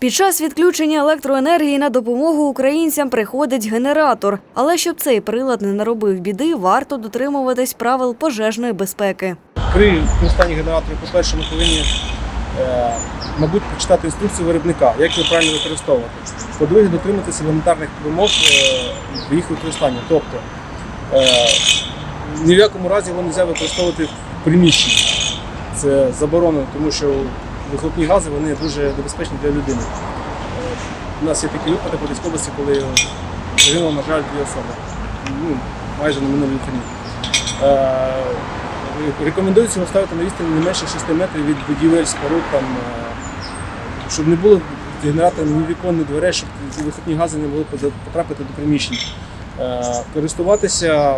Під час відключення електроенергії на допомогу українцям приходить генератор. Але щоб цей прилад не наробив біди, варто дотримуватись правил пожежної безпеки. При використанні генераторів, по-перше, ми повинні, е, мабуть, почитати інструкцію виробника, як його правильно використовувати. По-друге, дотриматися елементарних вимог е, в їх використанні. Тобто е, ні в якому разі його не можна використовувати в приміщенні. Це заборонено, тому що вихлопні гази вони дуже небезпечні для людини. У нас є такі випадки в Одеській області, коли загинуло, на жаль, дві особи. Ну, майже на минулій вихідні. Е, Рекомендується його ставити на відстані не менше 6 метрів від будівель, споруд, там, е, щоб не було генераторів ні вікон, ні дверей, щоб ці вихопні гази не могли потрапити до приміщень. Е, Користуватися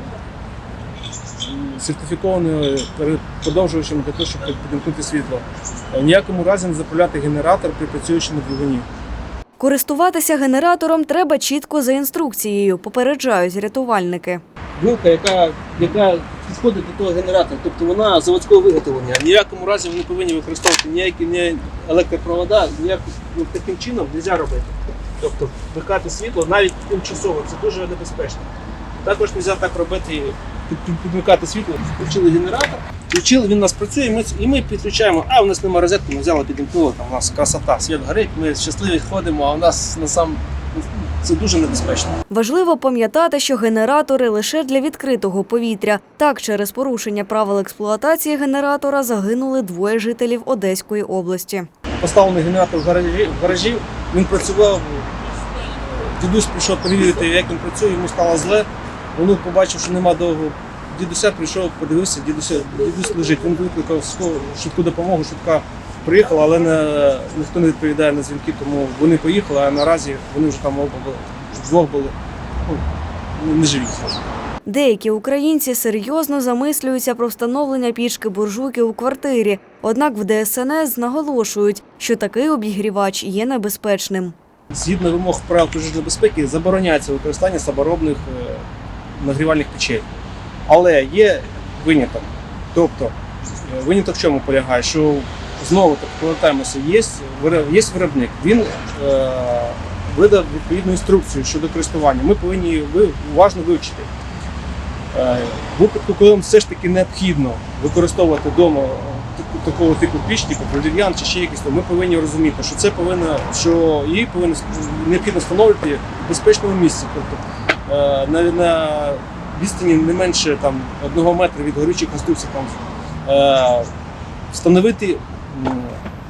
м, сертифікованим пере- для того, щоб підімкнути світло. Е, Ніякому разі не заправляти генератор при працюючому двигуні. Користуватися генератором треба чітко за інструкцією, попереджають рятувальники. вилка, яка, яка підходить до того генератора, тобто вона заводського виготовлення. В якому разі ви не повинні використовувати ніякі ні Електропровода ніяк ну, таким чином не можна робити. Тобто вмикати світло навіть тимчасово, це дуже небезпечно. Також не можна так робити, підмикати світло. Включили генератор, включили, він у нас працює, і ми, і ми підключаємо, а у нас немає розетки, ми взяли, підімкнули, там у нас красота, світ горить, ми щасливі ходимо, а у нас на сам це дуже небезпечно. Важливо пам'ятати, що генератори лише для відкритого повітря. Так, через порушення правил експлуатації генератора загинули двоє жителів Одеської області. поставлений генератор в гаражі, в гаражі він працював. Дідусь прийшов перевірити, як він працює, йому стало зле. Воно побачив, що нема довго. Дідуся прийшов, подивився, дідуся, дідусь лежить. Він викликав швидку допомогу, швидка приїхала, але не, ніхто не відповідає на дзвінки, тому вони поїхали, а наразі вони вже там оба були, вдвох були. Ну, не живі. Деякі українці серйозно замислюються про встановлення пічки буржуйки у квартирі. Однак в ДСНС наголошують, що такий обігрівач є небезпечним. Згідно вимог правил пожежної безпеки, забороняється використання саморобних е, нагрівальних печей. Але є виняток. Тобто, е, виняток в чому полягає? Що знову так повертаємося, є, є виробник, він е, видав відповідну інструкцію щодо користування. Ми повинні її уважно вивчити. Е, випадку, коли вам все ж таки необхідно використовувати вдома такого типу піч, типу чи ще якісь, то ми повинні розуміти, що це повинно, що її повинно необхідно встановлювати в безпечному місці. Тобто е, на, на відстані не менше там, одного метра від горючих конструкцій. Там, е, встановити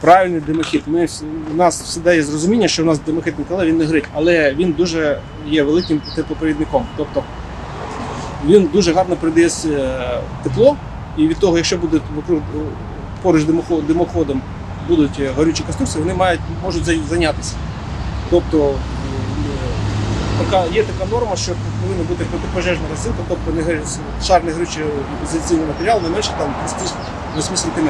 правильний димохід. Ми, у нас завжди є зрозуміння, що у нас димохід металевий, він не горить, але він дуже є великим теплопровідником. Тобто він дуже гарно передає е, тепло, і від того, якщо буде е, поруч димоход- димоходом будуть е, горючі конструкції, вони мають, можуть зайнятися. Тобто е, така, є така норма, що повинна бути протипожежна розсилка, тобто не шар не горючий ізоляційний матеріал не менше там 8 см.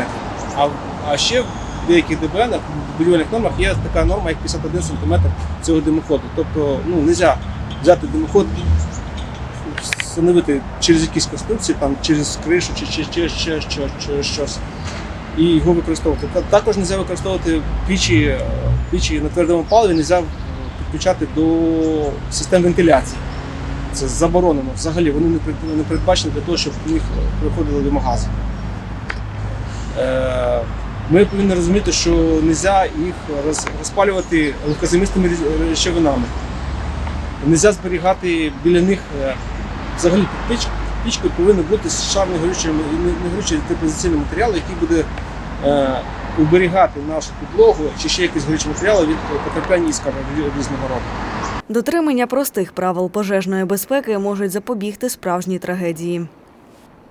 А, а ще в деяких ДБН, в будівельних нормах є така норма, як 51 см цього димоходу. Тобто ну, не можна взяти димоход встановити через якісь конструкції, там, через кришу чи, чи, чи, чи, чи, чи щось. І його використовувати. Та- Також не можна використовувати пічі, е, пічі на твердому паливі, не можна підключати до систем вентиляції. Це заборонено. Взагалі вони не передбачені для того, щоб них приходили димогази. Е, Ми повинні розуміти, що не можна їх розпалювати легкозамісними речовинами. Не можна зберігати біля них е, взагалі під пічкою повинен бути шар негорючий, негорючий теплоізоляційний матеріал, який буде е, уберігати нашу підлогу чи ще якісь горючі матеріали від потрапляння іскор різного року. Дотримання простих правил пожежної безпеки можуть запобігти справжній трагедії.